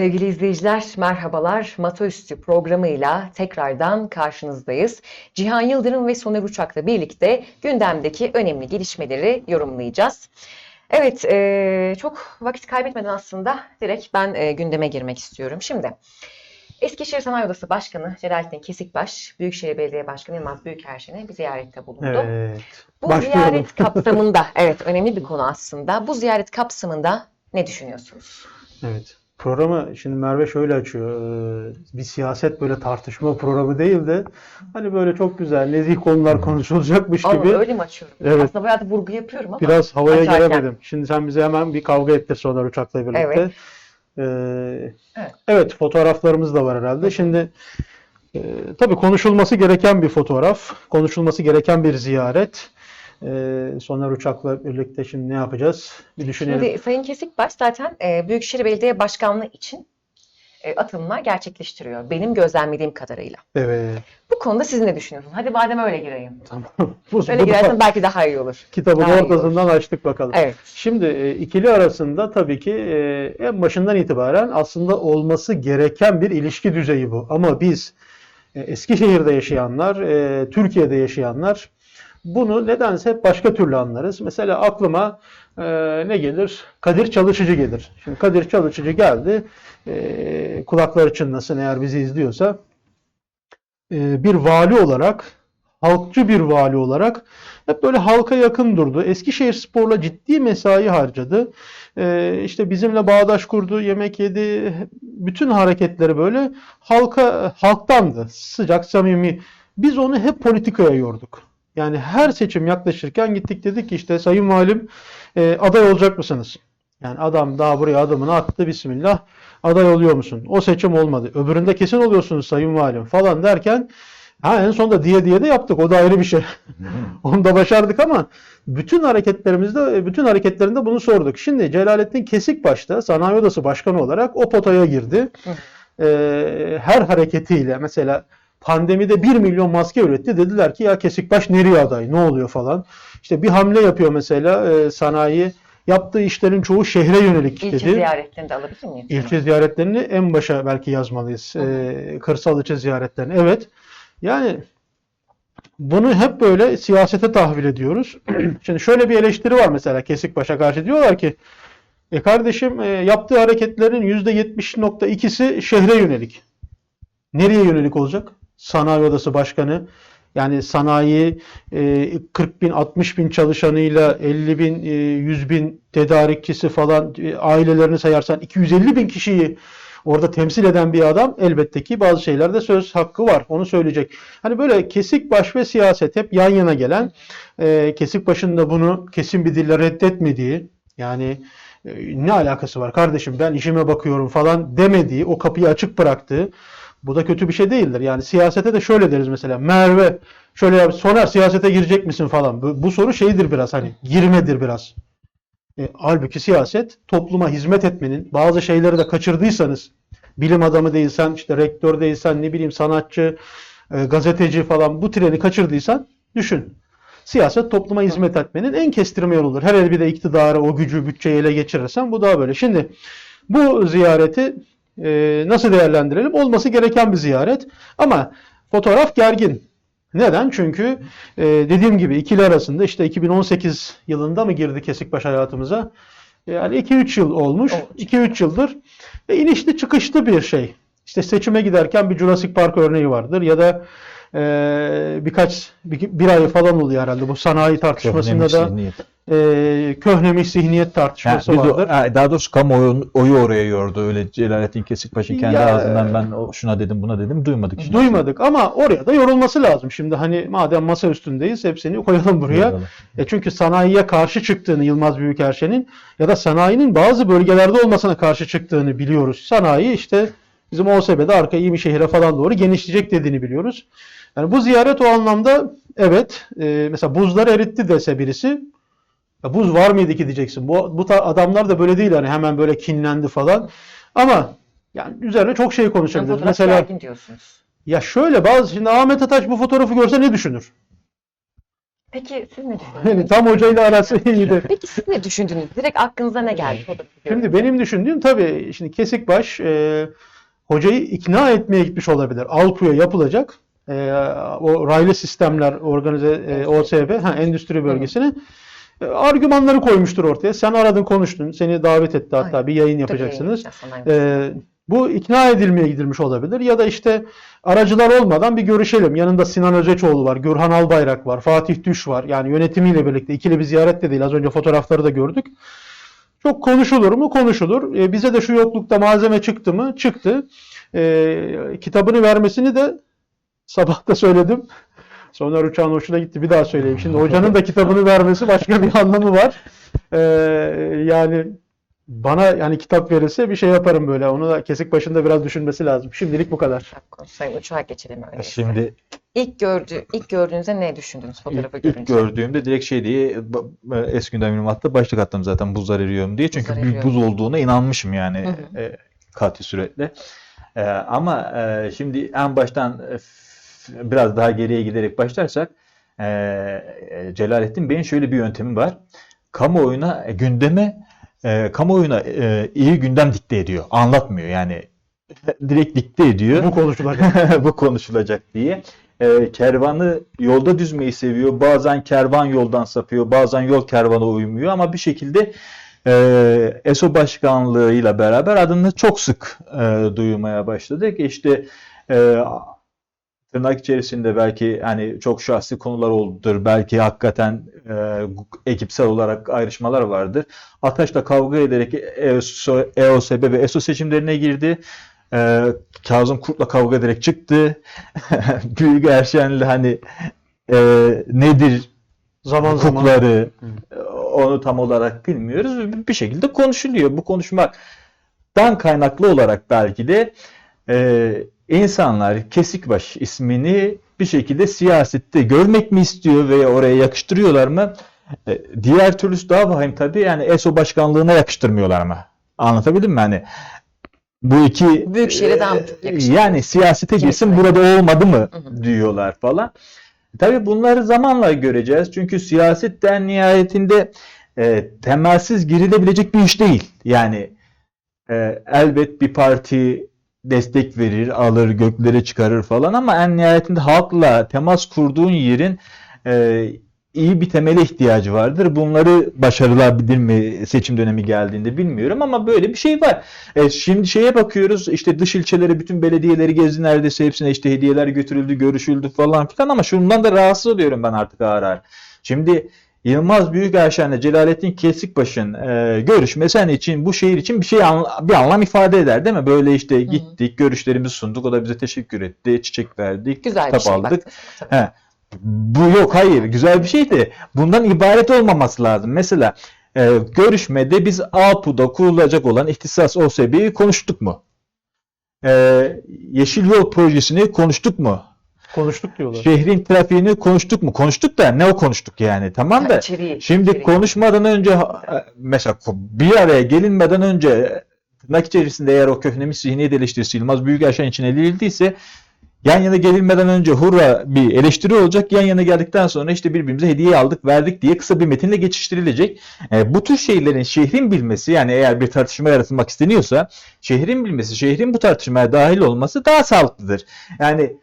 Sevgili izleyiciler, merhabalar. Masaüstü programıyla tekrardan karşınızdayız. Cihan Yıldırım ve Soner Uçak'la birlikte gündemdeki önemli gelişmeleri yorumlayacağız. Evet, e, çok vakit kaybetmeden aslında direkt ben e, gündeme girmek istiyorum. Şimdi, Eskişehir Sanayi Odası Başkanı Celalettin Kesikbaş, Büyükşehir Belediye Başkanı Yılmaz Büyükerşen'e bir ziyarette bulundu. Evet. Bu Başlayalım. ziyaret kapsamında, evet önemli bir konu aslında. Bu ziyaret kapsamında ne düşünüyorsunuz? Evet. Programı şimdi Merve şöyle açıyor. Ee, Bir siyaset böyle tartışma programı değil de hani böyle çok güzel nezih konular konuşulacakmış Allah gibi öyle mi açıyorum? Evet. Aslında bayağı da vurgu yapıyorum ama. biraz havaya açarken. giremedim. Şimdi sen bize hemen bir kavga ettir Soner Uçak'la birlikte. Evet. Ee, Evet. evet fotoğraflarımız da var herhalde. Şimdi e, tabii konuşulması gereken bir fotoğraf, konuşulması gereken bir ziyaret. Ee, Soner Uçak'la birlikte şimdi ne yapacağız? Bir düşünelim. Şimdi Sayın Kesikbaş zaten e, Büyükşehir Belediye Başkanlığı için e, atılımlar gerçekleştiriyor. Benim gözlemlediğim kadarıyla. Evet. Bu konuda siz ne düşünüyorsunuz? Hadi madem öyle gireyim. Tamam. Bu, Öyle bu da girersen belki daha iyi olur. kitabın Daha ortasından açtık bakalım. Evet. Şimdi e, ikili arasında tabii ki e, en başından itibaren aslında olması gereken bir ilişki düzeyi bu. Ama biz e, Eskişehir'de yaşayanlar, e, Türkiye'de yaşayanlar bunu nedense başka türlü anlarız. Mesela aklıma e, ne gelir? Kadir Çalışıcı gelir. Şimdi Kadir Çalışıcı geldi. E, kulakları çınlasın eğer bizi izliyorsa. E, bir vali olarak, halkçı bir vali olarak hep böyle halka yakın durdu. Eskişehir Spor'la ciddi mesai harcadı. Ee, işte bizimle bağdaş kurdu, yemek yedi. Bütün hareketleri böyle halka halktandı. Sıcak, samimi. Biz onu hep politikaya yorduk. Yani her seçim yaklaşırken gittik dedik ki işte Sayın Valim e, aday olacak mısınız? Yani adam daha buraya adımını attı bismillah. Aday oluyor musun? O seçim olmadı. Öbüründe kesin oluyorsunuz Sayın Valim falan derken ha en sonunda diye diye de yaptık. O da ayrı bir şey. Onu da başardık ama bütün hareketlerimizde, bütün hareketlerinde bunu sorduk. Şimdi Celalettin Kesikbaş'ta Sanayi Odası Başkanı olarak o potaya girdi. Ee, her hareketiyle mesela pandemide 1 milyon maske üretti. Dediler ki ya Kesikbaş nereye aday? Ne oluyor falan. İşte bir hamle yapıyor mesela e, sanayi. Yaptığı işlerin çoğu şehre yönelik İlçe dedi. ziyaretlerini de alabilir miyim? İlçe ziyaretlerini en başa belki yazmalıyız. Ee, kırsal ilçe ziyaretlerini. Evet. Yani bunu hep böyle siyasete tahvil ediyoruz. Şimdi şöyle bir eleştiri var mesela Kesikbaş'a karşı. Diyorlar ki e kardeşim e, yaptığı hareketlerin %70.2'si şehre yönelik. Nereye yönelik olacak? Sanayi Odası Başkanı. Yani sanayi e, 40 bin, 60 bin çalışanıyla 50 bin, e, 100 bin tedarikçisi falan e, ailelerini sayarsan 250 bin kişiyi orada temsil eden bir adam elbette ki bazı şeylerde söz hakkı var. Onu söyleyecek. Hani böyle kesik baş ve siyaset hep yan yana gelen e, kesik başın da bunu kesin bir dille reddetmediği yani e, ne alakası var kardeşim ben işime bakıyorum falan demediği o kapıyı açık bıraktığı bu da kötü bir şey değildir. Yani siyasete de şöyle deriz mesela Merve şöyle yap Soner siyasete girecek misin falan. Bu, bu soru şeydir biraz hani girmedir biraz. E, halbuki siyaset topluma hizmet etmenin bazı şeyleri de kaçırdıysanız bilim adamı değilsen işte rektör değilsen ne bileyim sanatçı e, gazeteci falan bu treni kaçırdıysan düşün. Siyaset topluma hizmet etmenin en kestirme yoludur. Her bir de iktidarı o gücü bütçeyi ele geçirirsen bu daha böyle. Şimdi bu ziyareti e, nasıl değerlendirelim? Olması gereken bir ziyaret ama fotoğraf gergin. Neden? Çünkü e, dediğim gibi ikili arasında işte 2018 yılında mı girdi Kesikbaş hayatımıza? Yani 2-3 yıl olmuş. Evet. 2-3 yıldır ve inişli çıkışlı bir şey. İşte seçime giderken bir Jurassic Park örneği vardır ya da e, birkaç bir, bir ay falan oluyor herhalde bu sanayi tartışmasında da Zihniyet. e, köhnemiş zihniyet tartışması o- vardır. ha, daha doğrusu kamuoyu oyu oraya yordu. Öyle Celalettin Kesikbaş'ın kendi Ya- ağzından ben o- şuna dedim buna dedim duymadık. şimdi. Duymadık ama oraya da yorulması lazım. Şimdi hani madem masa üstündeyiz hepsini koyalım buraya. E çünkü sanayiye karşı çıktığını Yılmaz Büyükerşen'in ya da sanayinin bazı bölgelerde olmasına karşı çıktığını biliyoruz. Sanayi işte bizim OSB'de arka iyi bir şehire falan doğru genişleyecek dediğini biliyoruz. Yani bu ziyaret o anlamda evet e, mesela buzları eritti dese birisi ya buz var mıydı ki diyeceksin. Bu, bu adamlar da böyle değil hani hemen böyle kinlendi falan. Ama yani üzerine çok şey konuşabiliriz. Mesela diyorsunuz. ya şöyle bazı şimdi Ahmet Ataş bu fotoğrafı görse ne düşünür? Peki siz ne düşündünüz? Yani tam hocayla arası iyiydi. Peki siz ne düşündünüz? Direkt aklınıza ne geldi? Şimdi benim düşündüğüm tabii şimdi Kesikbaş e, hocayı ikna etmeye gitmiş olabilir. Alpu'ya yapılacak e, o raylı sistemler organize e, OSB ha, endüstri bölgesine e, argümanları koymuştur ortaya. Sen aradın konuştun. Seni davet etti hatta Aynen. bir yayın yapacaksınız. Ee, bu ikna edilmeye gidilmiş olabilir ya da işte aracılar olmadan bir görüşelim. Yanında Sinan Özeçoğlu var, Gürhan Albayrak var, Fatih Düş var. Yani yönetimiyle birlikte ikili bir ziyaret de değil. Az önce fotoğrafları da gördük. Çok konuşulur mu? Konuşulur. Ee, bize de şu yoklukta malzeme çıktı mı? Çıktı. Ee, kitabını vermesini de sabah da söyledim. Soner Uçağın hoşuna gitti. Bir daha söyleyeyim. Şimdi hocanın da kitabını vermesi başka bir anlamı var. Ee, yani bana yani kitap verirse bir şey yaparım böyle. Onu da kesik başında biraz düşünmesi lazım. Şimdilik bu kadar. Sayın Uçak'a geçelim öyleyse. Şimdi İlk gördü, ilk gördüğünüzde ne düşündünüz fotoğrafı ilk, ilk görünce? gördüğümde direkt şey diye ba- eski gündem hatta başlık attım zaten buzlar eriyorum diye. Çünkü Buzlar bir eriyor. buz olduğuna inanmışım yani Hı e, kati süretle. E, ama e, şimdi en baştan e, biraz daha geriye giderek başlarsak e, e, Celalettin Bey'in şöyle bir yöntemi var. Kamuoyuna, e, gündeme e, kamuoyuna e, iyi gündem dikte ediyor. Anlatmıyor yani. Direkt dikte ediyor. Bu konuşulacak. bu konuşulacak diye. Ee, kervanı yolda düzmeyi seviyor. Bazen kervan yoldan sapıyor. Bazen yol kervana uymuyor. Ama bir şekilde e, ESO başkanlığıyla beraber adını çok sık e, duymaya başladık. İşte e, tırnak içerisinde belki hani çok şahsi konular oldudur. Belki hakikaten e, ekipsel olarak ayrışmalar vardır. Ataş'la kavga ederek EOS, EOSB ve ESO seçimlerine girdi. Ee, Kazım Kurt'la kavga ederek çıktı. Büyük Erşen'le hani e, nedir zaman hukukları e, onu tam olarak bilmiyoruz. Bir şekilde konuşuluyor. Bu konuşmaktan kaynaklı olarak belki de e, insanlar Kesikbaş ismini bir şekilde siyasette görmek mi istiyor veya oraya yakıştırıyorlar mı? E, diğer türlüsü daha vahim tabii. Yani ESO başkanlığına yakıştırmıyorlar mı? Anlatabildim mi? Hani bu iki Büyükşehir'e daha yakışır? yani siyasete girsin burada olmadı mı Hı hı. diyorlar falan. Tabii bunları zamanla göreceğiz. Çünkü siyasetten nihayetinde e, temelsiz girilebilecek bir iş değil. Yani e, elbet bir parti destek verir, alır, göklere çıkarır falan ama en nihayetinde halkla temas kurduğun yerin e, iyi bir temele ihtiyacı vardır. Bunları başarılabilir mi seçim dönemi geldiğinde bilmiyorum ama böyle bir şey var. E, şimdi şeye bakıyoruz işte dış ilçelere bütün belediyeleri gezdi neredeyse hepsine işte hediyeler götürüldü, görüşüldü falan filan ama şundan da rahatsız oluyorum ben artık ağır ağır. Şimdi Yılmaz Büyükerşen'le Celalettin Kesikbaş'ın e, görüşmesi hani için bu şehir için bir şey anla- bir anlam ifade eder değil mi? Böyle işte gittik, görüşlerimizi sunduk, o da bize teşekkür etti, çiçek verdik, Güzel kitap şey aldık. He. Bu yok hayır güzel bir şey de bundan ibaret olmaması lazım. Mesela e, görüşmede biz APU'da kurulacak olan ihtisas OSB'yi konuştuk mu? E, Yeşil Yol projesini konuştuk mu? Konuştuk diyorlar. Şehrin trafiğini konuştuk mu? Konuştuk da ne o konuştuk yani tamam Ha, da içeriği, şimdi içeriği. konuşmadan önce ha- mesela bir araya gelinmeden önce tırnak içerisinde eğer o köhnemiş zihniyet eleştirisi Yılmaz Büyükerşen için edildiyse yan yana gelinmeden önce hurra bir eleştiri olacak. Yan yana geldikten sonra işte birbirimize hediye aldık, verdik diye kısa bir metinle geçiştirilecek. E, bu tür şeylerin şehrin bilmesi yani eğer bir tartışma yaratılmak isteniyorsa şehrin bilmesi, şehrin bu tartışmaya dahil olması daha sağlıklıdır. Yani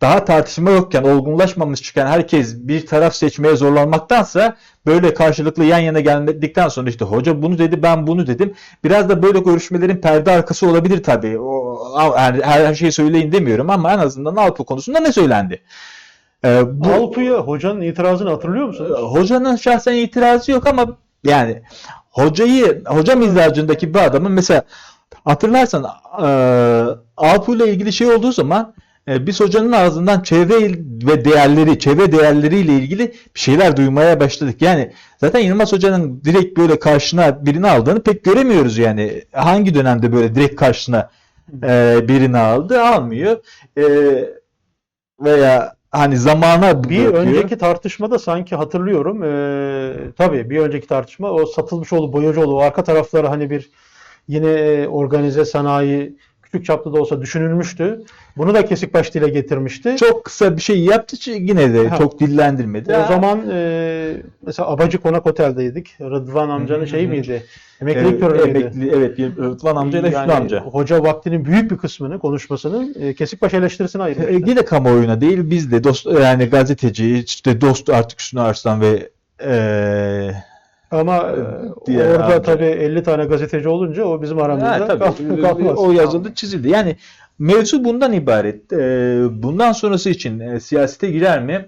daha tartışma yokken, olgunlaşmamış çıkan herkes bir taraf seçmeye zorlanmaktansa böyle karşılıklı yan yana geldikten sonra işte hoca bunu dedi, ben bunu dedim. Biraz da böyle görüşmelerin perde arkası olabilir tabii. O, yani her, her şeyi söyleyin demiyorum ama en azından Alpo konusunda ne söylendi? Ee, bu, Alpu'ya hocanın itirazını hatırlıyor musunuz? hocanın şahsen itirazı yok ama yani hocayı hoca mizacındaki bir adamın mesela hatırlarsan e, Alpu ile ilgili şey olduğu zaman biz hocanın ağzından çevre ve değerleri, çevre değerleriyle ilgili bir şeyler duymaya başladık. Yani zaten Yılmaz Hoca'nın direkt böyle karşına birini aldığını pek göremiyoruz yani. Hangi dönemde böyle direkt karşına e, birini aldı, almıyor. E, veya hani zamana Bir bırakıyor. önceki tartışmada sanki hatırlıyorum. Ee, tabii bir önceki tartışma o Satılmışoğlu, Boyacıoğlu o arka tarafları hani bir yine e, organize sanayi küçük çaplı da olsa düşünülmüştü. Bunu da kesik baş dile getirmişti. Çok kısa bir şey yaptı yine de Ha. çok dillendirmedi. o zaman e, mesela Abacı Konak Otel'deydik. Rıdvan amcanın şeyi miydi? Emeklilik töreni miydi? emekli- evet, bir Rıdvan amca ile Yani amca. Hoca vaktinin büyük bir kısmını konuşmasını e, Kesikbaş eleştirisine E, ayırmıştı. Yine kamuoyuna değil biz de dost yani gazeteci işte dost artık Hüsnü Arslan ve e, Ama e, Diğer orada amca. tabii 50 tane gazeteci olunca o bizim aramızda Ha, tabii. kal- kalmaz. O yazıldı, çizildi. Yani mevzu bundan ibaret. Ee, bundan sonrası için e, siyasete girer mi?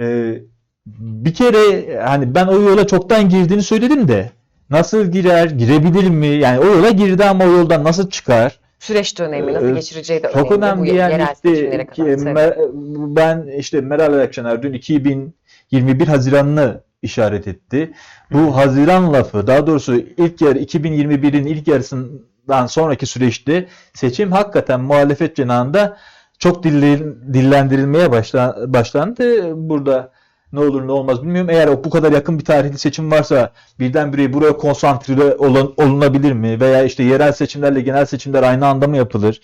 Ee, bir kere hani ben o yola çoktan girdiğini söyledim de nasıl girer, girebilir mi? Yani o yola girdi ama o yoldan nasıl çıkar? Süreç de önemli. Nasıl Ee, geçireceği de Çok önemli. önemli Bu yani işte ki, ben işte Meral Akşener dün 2021 Haziran'ını işaret etti. Bu Haziran lafı daha doğrusu ilk yer 2021'in ilk yarısından sonraki süreçte seçim hakikaten muhalefet cenahında çok dille- dillendirilmeye başla- başlandı. Burada ne olur ne olmaz bilmiyorum. Eğer o bu kadar yakın bir tarihli seçim varsa birdenbire buraya konsantre olan, olunabilir mi? Veya işte yerel seçimlerle genel seçimler aynı anda mı yapılır?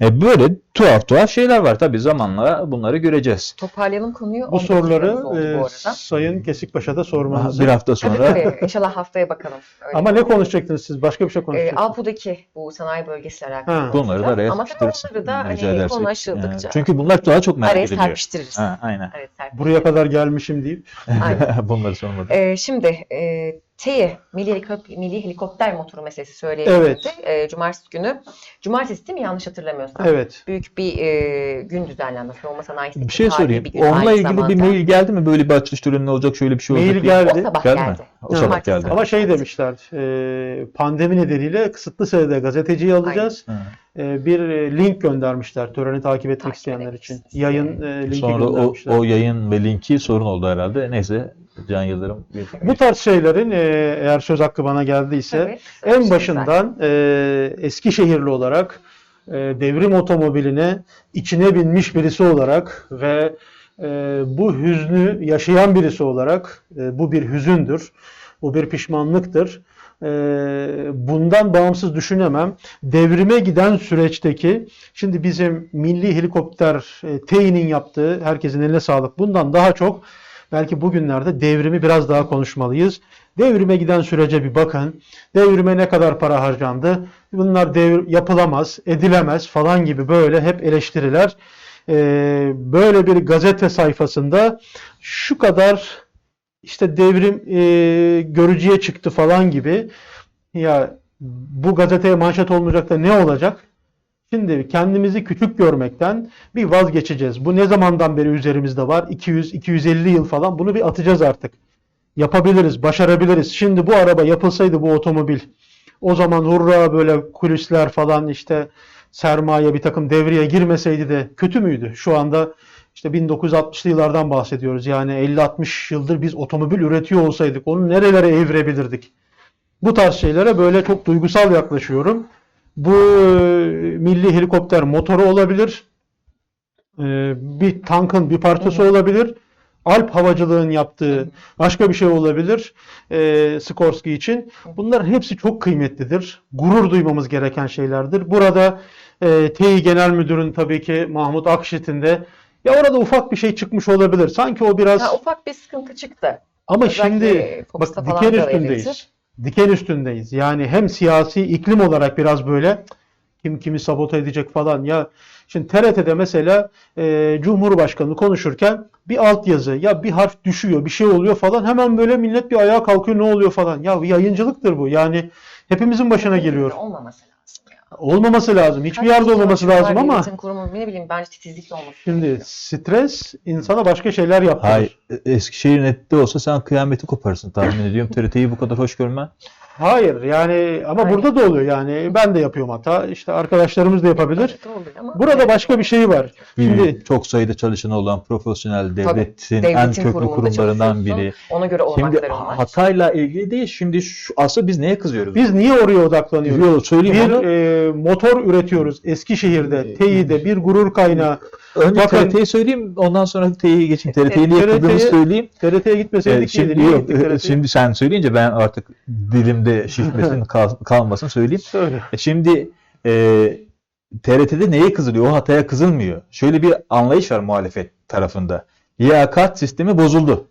E, böyle tuhaf tuhaf şeyler var. Tabii zamanla bunları göreceğiz. Toparlayalım konuyu. Bu 12 soruları e, bu arada. Sayın Kesikbaş'a da sormanızı. Bir hafta Tabii sonra tabii. İnşallah haftaya bakalım. Öyle Ama ne konuşacaktınız siz? Başka bir şey Ee, konuşacaksınız. Alpu'daki bu sanayi bölgesiyle alakalı. Ha. bunları da araya Ama tabii onları da hani konu aşıldıkça. Yani Çünkü bunlar daha çok merak araya ediliyor. serpiştiririz. Ha, aynen. Evet. Buraya kadar gelmişim deyip. Aynen. bunları sormadım. Ee, şimdi e, TEİ, Milli, Helikop- Milli Helikopter Motoru meselesi söyleyebilirdi. Evet. E, cumartesi günü. Cumartesi değil mi? Yanlış hatırlamıyorsam. Evet. Büyük bir e, gün düzenlenmiş. Savunma sanayisi Bir şey sorayım. bir Onunla ilgili bir zamanda. mail geldi mi? Böyle bir açılış töreni olacak, şöyle bir şey olacak. Mail diye. geldi. O sabah Geldi mi? geldi. O sabah Cumartesi geldi. Ama şey demişler, e, pandemi nedeniyle kısıtlı sayıda gazeteciyi alacağız. Ha. E, bir e, link göndermişler töreni takip etmek Takip isteyenler etmek için. Yayın e, linki Sonra o, göndermişler. o yayın ve linki sorun oldu herhalde. Neyse Can Yıldırım bir, Bu tarz şeylerin e, eğer söz hakkı bana geldiyse Tabii, en başından e, Eskişehirli olarak e, devrim otomobiline içine binmiş birisi olarak ve e, bu hüznü yaşayan birisi olarak e, bu bir hüzündür. Bu bir pişmanlıktır. E, bundan bağımsız düşünemem. Devrime giden süreçteki şimdi bizim milli helikopter e, TEİ'nin yaptığı herkesin eline sağlık. Bundan daha çok belki bugünlerde devrimi biraz daha konuşmalıyız. Devrime giden sürece bir bakın. Devrime ne kadar para harcandı? Bunlar devir yapılamaz, edilemez falan gibi böyle hep eleştiriler. Ee, böyle bir gazete sayfasında şu kadar işte devrim e, görücüye çıktı falan gibi. Ya bu gazeteye manşet olmayacak da ne olacak? Şimdi kendimizi küçük görmekten bir vazgeçeceğiz. Bu ne zamandan beri üzerimizde var? 200-250 yıl falan. Bunu bir atacağız artık. Yapabiliriz, başarabiliriz. Şimdi bu araba yapılsaydı bu otomobil. O zaman hurra böyle kulisler falan işte sermaye bir takım devreye girmeseydi de kötü müydü? Şu anda işte 1960'lı yıllardan bahsediyoruz. Yani 50-60 yıldır biz otomobil üretiyor olsaydık onu nerelere evirebilirdik? Bu tarz şeylere böyle çok duygusal yaklaşıyorum. Bu e, milli helikopter motoru olabilir. E, bir tankın bir parçası olabilir. Alp havacılığın yaptığı başka bir şey olabilir. E, Skorsky için. Bunların hepsi çok kıymetlidir. Gurur duymamız gereken şeylerdir. Burada e, Tİ Genel Müdürün tabii ki Mahmut Akşit'in de ya orada ufak bir şey çıkmış olabilir. Sanki o biraz Ha, ufak bir sıkıntı çıktı. ama Özellikle şimdi Fox'ta bak diken üstündeyiz. verildi. Diken üstündeyiz. Yani hem siyasi iklim olarak biraz böyle kim kimi sabote edecek falan. Ya şimdi TRT'de mesela e, Cumhurbaşkanı konuşurken bir altyazı ya bir harf düşüyor bir şey oluyor falan hemen böyle millet bir ayağa kalkıyor ne oluyor falan. Ya yayıncılıktır bu. Yani hepimizin başına geliyor. Olmaması ya. Olmaması lazım. Hiçbir yerde olmaması lazım ama Devletin kurumu ne bileyim bence titizlikle olması şimdi stres insana başka şeyler yaptırır. Hayır, Eskişehir nette olsa sen kıyameti koparsın tahmin ediyorum. TRT'yi bu kadar hoş görmen. Hayır yani ama Hayır. burada da oluyor yani ben de yapıyorum hata işte arkadaşlarımız da yapabilir. Burada başka bir şey var. Bir, Şimdi çok sayıda çalışanı olan profesyonel devletin, en devletin köklü kurumunda kurumlarından biri. Ona göre Şimdi var. hatayla ilgili değil. Şimdi şu, aslında biz neye kızıyoruz? biz niye oraya odaklanıyoruz? Yo, söyleyeyim Bir e, motor üretiyoruz Eskişehir'de, Tİ'de bir gurur kaynağı. Önce bakın- TRT'yi söyleyeyim, ondan sonra TRT'ye geçeyim. TRT'yi niye TRT 'yi kızdığımı söyleyeyim. TRT'ye gitmeseydik Ee, şimdi, yok, e, şimdi sen söyleyince ben artık dilimde şişmesin kal- kalmasın söyleyeyim. Söyle. E, Şimdi e, TRT'de neye kızılıyor? O hataya kızılmıyor. Şöyle bir anlayış var muhalefet tarafında. Liyakat sistemi bozuldu.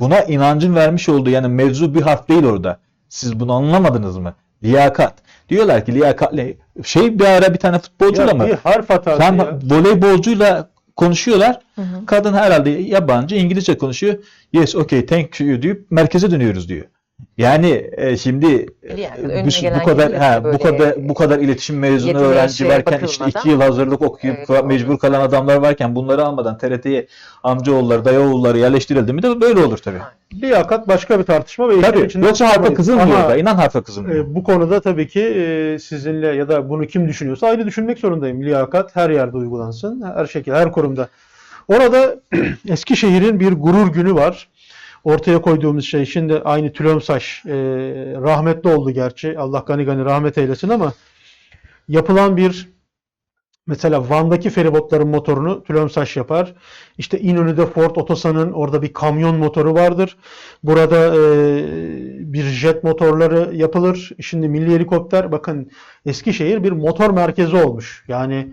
Buna inancın vermiş olduğu yani mevzu bir harf değil orada. Siz bunu anlamadınız mı? Liyakat. Diyorlar ki liyakatli şey bir ara bir tane futbolcuyla Ya mı? bir harf hatası Sen ya. voleybolcuyla konuşuyorlar. Hı hı. Kadın herhalde yabancı İngilizce konuşuyor. Yes, okay, thank you deyip merkeze dönüyoruz diyor. Yani e, şimdi Yani e, önüne bu, bu kadar ha, bu kadar bu kadar iletişim mezunu öğrenci varken işte iki yıl hazırlık okuyup Evet, mecbur kalan adamlar varken bunları almadan TRT'ye amcaoğulları, dayıoğulları yerleştirildi mi de böyle olur tabii. Liyakat başka bir tartışma ve işin Tabii. içinde Yoksa harfa kızılmıyor Ama, da. İnan harfa kızılmıyor. e, bu konuda tabii ki e, sizinle ya da bunu kim düşünüyorsa ayrı düşünmek zorundayım. Liyakat her yerde uygulansın. Her şekilde, her kurumda. Orada Eskişehir'in bir gurur günü var. Ortaya koyduğumuz şey şimdi aynı Tülömsaş e, rahmetli oldu gerçi. Allah gani gani rahmet eylesin ama yapılan bir mesela Van'daki feribotların motorunu Tülömsaş yapar. İşte İnönü'de Ford Otosan'ın orada bir kamyon motoru vardır. Burada e, bir jet motorları yapılır. Şimdi milli helikopter bakın Eskişehir bir motor merkezi olmuş. Yani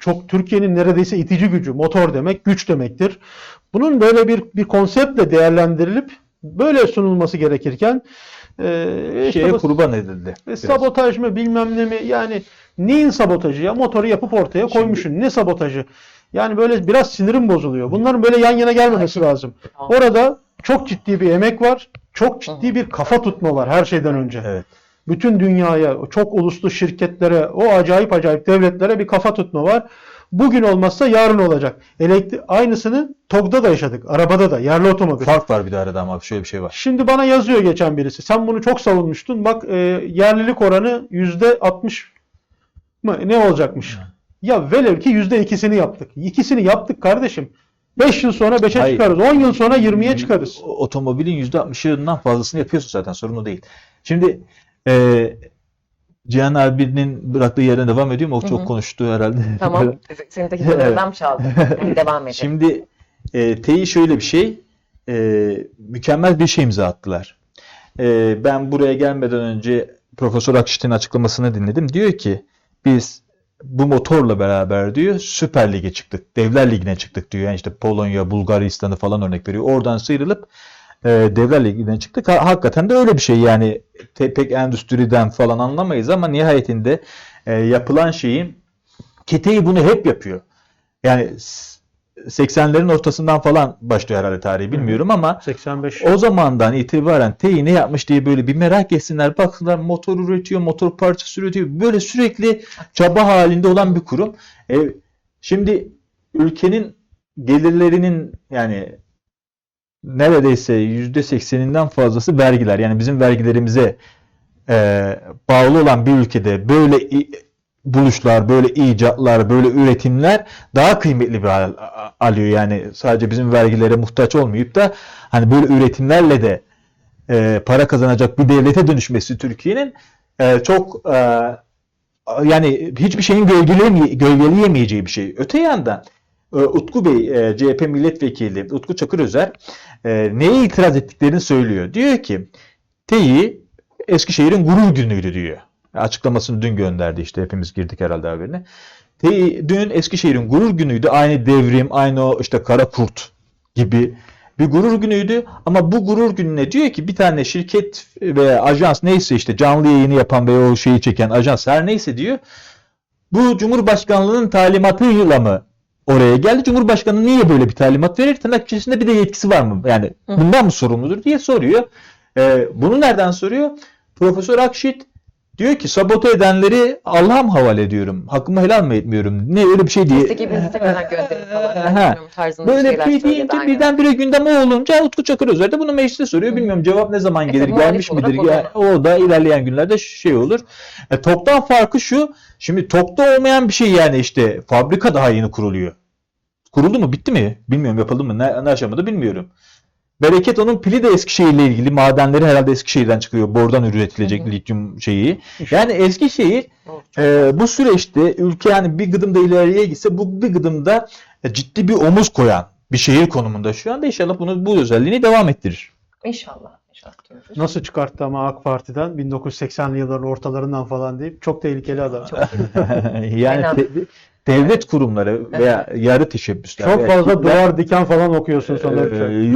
çok Türkiye'nin neredeyse itici gücü. Motor demek güç demektir. Bunun böyle bir bir konseptle değerlendirilip böyle sunulması gerekirken e, Şeye bu- kurban edildi. e, sabotaj mı bilmem ne mi yani neyin sabotajı ya motoru yapıp ortaya koymuşsun ne sabotajı yani böyle biraz sinirim bozuluyor bunların böyle yan yana gelmemesi lazım orada çok ciddi bir emek var çok ciddi bir kafa tutma var her şeyden önce Evet. Bütün dünyaya çok uluslu şirketlere o acayip acayip devletlere bir kafa tutma var bugün olmazsa yarın olacak Elektri aynısını TOG'da da yaşadık arabada da yerli otomobil Fark var bir de arada ama şöyle bir şey var. Şimdi bana yazıyor geçen birisi. Sen bunu çok savunmuştun. Bak e, yerlilik oranı yüzde 60 mı ne olacakmış? Ya velev ki yüzde ikisini yaptık. İkisini yaptık kardeşim. 5 yıl sonra 5'e Hayır. çıkarız. 10 yıl sonra 20'ye çıkarız. Otomobilin %60'ından fazlasını yapıyorsun zaten sorun o değil. Şimdi e, Cihan abinin bıraktığı yerden devam ediyor mu? O Hı çok konuştu herhalde. Tamam. Senin dakikalarından çaldı. Hadi devam edelim. Şimdi e, TEİ şöyle bir şey, e, mükemmel bir şey imza attılar. E, ben buraya gelmeden önce Profesör Akşit'in açıklamasını dinledim. Diyor ki biz bu motorla beraber diyor Süper Lig'e çıktık. Devler Ligi'ne çıktık diyor. Yani işte Polonya, Bulgaristan'ı falan örnek veriyor. Oradan sıyrılıp e, Devler Ligi'ne çıktık. Ha- hakikaten de öyle bir şey yani te- pek endüstriden falan anlamayız ama nihayetinde e, yapılan şeyin Keteği bunu hep yapıyor. Yani s- 80'lerin ortasından falan başlıyor herhalde tarihi bilmiyorum ama 85. o zamandan itibaren TEİ ne yapmış diye böyle bir merak etsinler. Baksınlar motor üretiyor, motor parçası üretiyor. Böyle sürekli çaba halinde olan bir kurum. E, şimdi ülkenin gelirlerinin yani neredeyse %80'inden fazlası vergiler. Yani bizim vergilerimize e, bağlı olan bir ülkede böyle buluşlar, böyle icatlar, böyle üretimler daha kıymetli bir hal alıyor. Yani sadece bizim vergilere muhtaç olmayıp da hani böyle üretimlerle de e, para kazanacak bir devlete dönüşmesi Türkiye'nin e, çok e, yani hiçbir şeyin gölgeleyeme- gölgeleyemeyeceği bir şey. Öte yandan e, Utku Bey, e, CHP milletvekili Utku Çakırözer e, neye itiraz ettiklerini söylüyor. Diyor ki TEİ Eskişehir'in gurur günüydü diyor. Açıklamasını dün gönderdi işte hepimiz girdik herhalde haberine. TEİ dün Eskişehir'in gurur günüydü. Aynı devrim, aynı o işte kara kurt gibi bir gurur günüydü. Ama bu gurur gününe diyor ki bir tane şirket veya ajans neyse işte canlı yayını yapan veya o şeyi çeken ajans her neyse diyor. Bu Cumhurbaşkanlığının talimatıyla mı oraya geldi? Cumhurbaşkanı niye böyle bir talimat verir? Tırnak içerisinde bir de yetkisi var mı? Yani Hı. bundan mı sorumludur diye soruyor. Ee, bunu nereden soruyor? Profesör Akşit diyor ki sabote edenleri Allah'a mı havale ediyorum? Hakkımı helal mı etmiyorum? Ne öyle bir şey diye. Biz de gibi gönderin falan. Böyle bir söyledi, deyince birdenbire gündeme olunca Utku Çakırözer de bunu mecliste soruyor. Hı. Bilmiyorum cevap ne zaman E, gelir, tabii gelmiş midir? Ya, o da ilerleyen günlerde şey olur. E, TOK'tan farkı şu. Şimdi TOK'ta olmayan bir şey yani işte fabrika daha yeni kuruluyor. Kuruldu mu? Bitti mi? Bilmiyorum yapıldı mı? Ne, ne aşamada bilmiyorum. Bereket onun pili de Eskişehir'le ilgili. Madenleri herhalde Eskişehir'den çıkıyor. Bordan üretilecek Hı hı. lityum şeyi. Yani Eskişehir ee, bu süreçte ülke yani bir gıdımda ileriye gitse bu bir gıdımda e, ciddi bir omuz koyan bir şehir konumunda şu anda inşallah bunu bu özelliğini devam ettirir. İnşallah. Diyoruz. Nasıl çıkarttı ama AK Parti'den 1980'li yılların ortalarından falan deyip çok tehlikeli adam. Çok yani Aynen. De- devlet kurumları veya yarı teşebbüsler. Çok veya fazla kitler- duvar diken falan okuyorsun Ee, Uçak.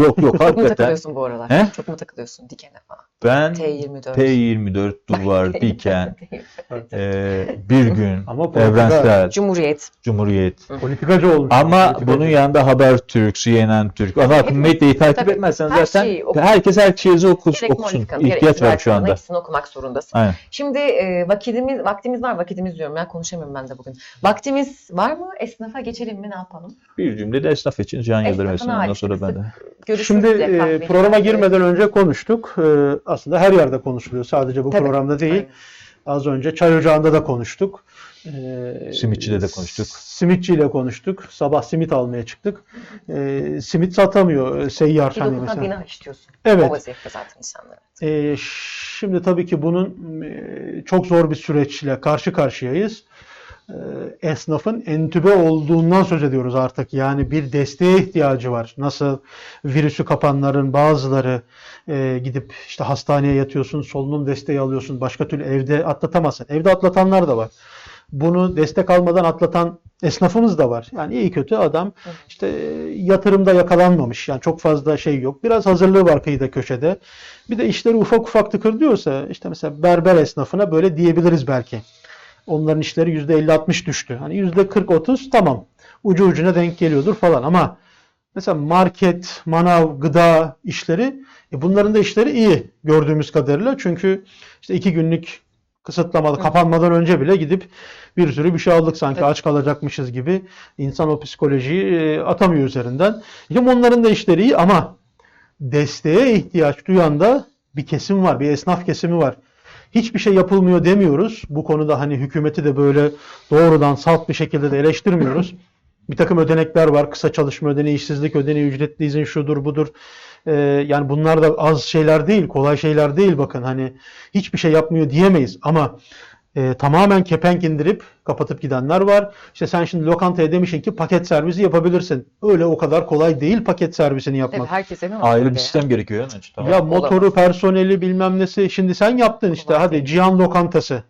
yok yok Çok mu hakikaten. takılıyorsun bu aralar? He? Çok mu takılıyorsun dikene falan? Ben T24. T24 duvar diken e, bir gün Ama politika- evrensel Cumhuriyet. cumhuriyet. Politikacı olmuş. Ama Politikacı. bunun yanında Habertürk, CNN Türk, ana akım medyayı takip Tabii. etmezsen Her zaten şeyi oku. herkes her şeyi okus, Gerek okusun. Monika, gerek İhtiyaç var şu anda. Hepsini okumak zorundasın. Aynen. Şimdi e, vakitimiz, vaktimiz var. Vaktimiz diyorum ya konuşamıyorum ben de bugün. Vaktimiz var mı? Esnafa geçelim mi? Ne yapalım? Bir cümlede esnaf için Can Yıldırım Esnafın sonra ben de. Şimdi e, programa girmeden önce konuştuk. E, aslında her yerde konuşuluyor. Sadece bu Tabii. programda değil. Aynen. Az önce Çay Ocağı'nda da konuştuk. E, Simitçide de konuştuk. Simitçiyle konuştuk. Sabah simit almaya çıktık. E, simit satamıyor e, seyyar Bir hani mesela. günah işliyorsun. Evet. O vaziyette zaten insanlar. E, şimdi tabii ki bunun e, çok zor bir süreçle karşı karşıyayız. E, esnafın entübe olduğundan söz ediyoruz artık. Yani bir desteğe ihtiyacı var. Nasıl virüsü kapanların bazıları e, gidip işte hastaneye yatıyorsun, solunum desteği alıyorsun. Başka türlü evde atlatamazsın. Evde atlatanlar da var. Bunu destek almadan atlatan esnafımız da var. Yani iyi kötü adam işte e, yatırımda yakalanmamış. Yani çok fazla şey yok. Biraz hazırlığı var kıyıda köşede. Bir de işleri ufak ufak tıkır diyorsa işte mesela berber esnafına böyle diyebiliriz belki. Onların işleri %50-60 düştü. Hani %40-30 tamam. Ucu ucuna denk geliyordur falan ama mesela market, manav, gıda işleri e bunların da işleri iyi gördüğümüz kadarıyla. Çünkü işte iki günlük kısıtlamalı kapanmadan önce bile gidip bir sürü bir şey aldık sanki Evet. aç kalacakmışız gibi. İnsan o psikolojiyi e, atamıyor üzerinden. Şimdi onların da işleri iyi ama desteğe ihtiyaç duyan da bir kesim var, bir esnaf kesimi var. Hiçbir şey yapılmıyor demiyoruz. Bu konuda hani hükümeti de böyle doğrudan salt bir şekilde de eleştirmiyoruz. Bir takım ödenekler var. Kısa çalışma ödeneği, işsizlik ödeneği, ücretli izin şudur budur. Ee, yani bunlar da az şeyler değil, kolay şeyler değil bakın. Hani hiçbir şey yapmıyor diyemeyiz ama e, tamamen kepenk indirip kapatıp gidenler var. İşte sen şimdi lokantaya demişsin ki paket servisi yapabilirsin. Öyle o kadar kolay değil paket servisini yapmak. herkese mi var Ayrı bir ya? sistem gerekiyor. Yani. Tamam. Ya Olamaz. motoru, personeli bilmem nesi. Şimdi sen yaptın işte Olamaz hadi. Cihan Lokantası.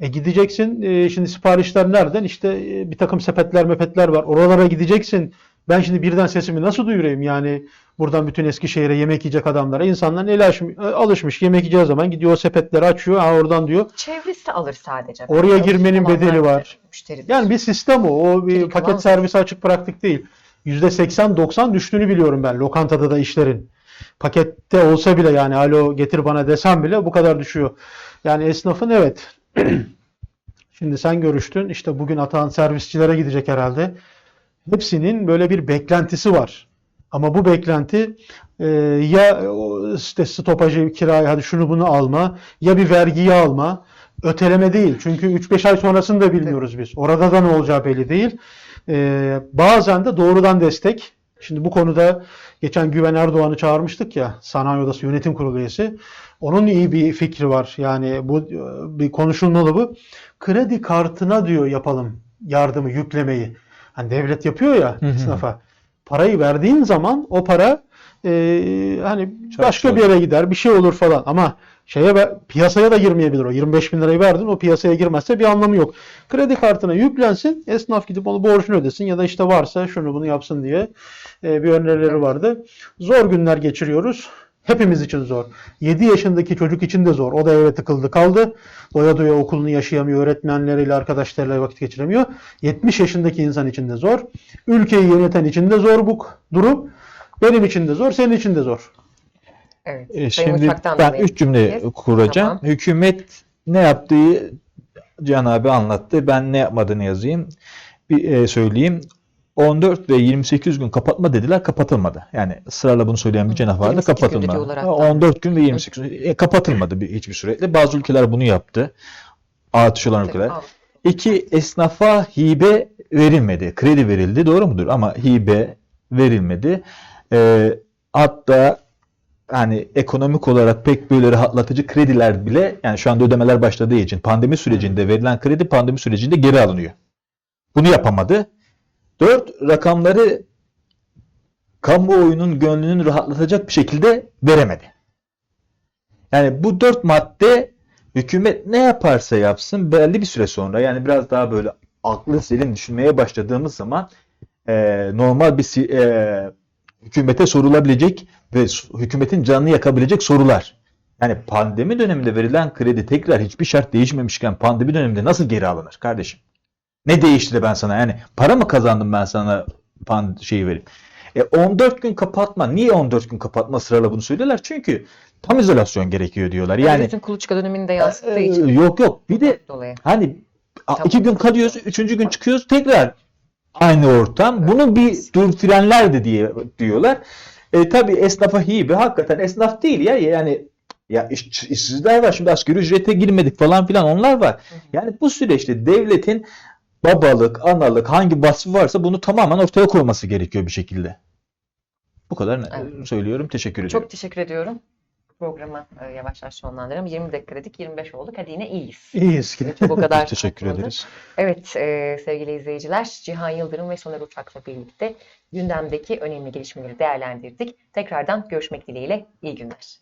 E gideceksin e, şimdi siparişler nereden? İşte e, bir takım sepetler mepetler var. Oralara gideceksin. Ben şimdi birden sesimi nasıl duyurayım yani buradan bütün Eskişehir'e yemek yiyecek adamlara. İnsanların eli aşmış- alışmış yemek yiyeceği zaman gidiyor o sepetleri açıyor. Ha oradan diyor. Çevresi alır sadece. Oraya Alışık girmenin bedeli var. Müşteridir. Yani bir sistem o. O bir kalan paket servisi açık bıraktık değil. %80-90 düştüğünü biliyorum ben lokantada da işlerin. Pakette olsa bile yani alo getir bana desem bile bu kadar düşüyor. Yani esnafın evet. Şimdi sen görüştün. İşte bugün Atahan servisçilere gidecek herhalde. Hepsinin böyle bir beklentisi var. Ama bu beklenti e, ya o işte stopajı, kirayı hadi şunu bunu alma ya bir vergiyi alma. Öteleme değil. Çünkü 3-5 ay sonrasını da bilmiyoruz biz. Orada da ne olacağı belli değil. E, bazen de doğrudan destek. Şimdi bu konuda geçen Güven Erdoğan'ı çağırmıştık ya Sanayi Odası Yönetim Kurulu üyesi. Onun iyi bir fikri var. Yani bu e, bir konuşulmalı bu. Kredi kartına diyor yapalım yardımı, yüklemeyi. Hani devlet yapıyor ya Hı hı. esnafa. Parayı verdiğin zaman o para e, hani başka Çarçur bir yere gider, bir şey olur falan. Ama şeye piyasaya da girmeyebilir o. 25 bin lirayı verdin o piyasaya girmezse bir anlamı yok. Kredi kartına yüklensin, esnaf gidip onu borcunu ödesin ya da işte varsa şunu bunu yapsın diye e, bir önerileri vardı. Zor günler geçiriyoruz. Hepimiz için zor. 7 yaşındaki çocuk için de zor. O da eve tıkıldı kaldı. Doya doya okulunu yaşayamıyor. Öğretmenleriyle, arkadaşlarıyla vakit geçiremiyor. 70 yaşındaki insan için de zor. Ülkeyi yöneten için de zor bu durum. Benim için de zor, senin için de zor. Evet. E, Şimdi ben üç cümle kuracağım. Tamam. Hükümet ne yaptığı Can abi anlattı. Ben ne yapmadığını yazayım. Bir e, söyleyeyim. 14 ve 28 gün kapatma dediler, kapatılmadı. Yani ısrarla bunu söyleyen bir cenah vardı, 28 günde kapatılmadı. diyorlar hatta. 14 gün ve 28 gün e, kapatılmadı bir, hiçbir suretle. Bazı ülkeler bunu yaptı. Artış olan ülkeler. İki, esnafa hibe verilmedi. Kredi verildi. Doğru mudur? Ama hibe verilmedi. Ee, hatta hani ekonomik olarak pek böyle rahatlatıcı krediler bile yani şu anda ödemeler başladığı için pandemi sürecinde verilen kredi pandemi sürecinde geri alınıyor. Bunu yapamadı. Dört, rakamları kamuoyunun gönlünün rahatlatacak bir şekilde veremedi. Yani bu dört madde hükümet ne yaparsa yapsın belli bir süre sonra yani biraz daha böyle aklı selim düşünmeye başladığımız zaman e, normal bir e, hükümete sorulabilecek ve hükümetin canını yakabilecek sorular. Yani pandemi döneminde verilen kredi tekrar hiçbir şart değişmemişken pandemi döneminde nasıl geri alınır kardeşim? Ne değişti de ben sana yani para mı kazandım ben sana pand şeyi verip? E 14 gün kapatma. Niye 14 gün kapatma sırala bunu söylüyorlar? Çünkü tam izolasyon gerekiyor diyorlar. Yani bütün kuluçka döneminde yansıttığı e, için yok yok. Bir de dolayı. hani Tamam. iki gün kalıyoruz, üçüncü gün çıkıyoruz tekrar aynı ortam. Bunu bir dur frenler de diye diyorlar. E, tabii esnafa hibe. Hakikaten esnaf değil ya. Yani ya iş, işsizler var. Şimdi asgari ücrete girmedik falan filan onlar var. Yani bu süreçte devletin babalık, analık hangi vasfı varsa bunu tamamen ortaya koyması gerekiyor bir şekilde. Bu kadar Evet. söylüyorum. Teşekkür ederim. Çok teşekkür ediyorum. Programı e, yavaş yavaş sonlandıralım. 20 dakika dedik, 25 olduk. Hadi yine iyiyiz. İyiyiz ki. Çok o kadar Teşekkür oldu. ederiz. Evet e, sevgili izleyiciler, Cihan Yıldırım ve Soner Uçak'la birlikte gündemdeki önemli gelişmeleri değerlendirdik. Tekrardan görüşmek dileğiyle iyi günler.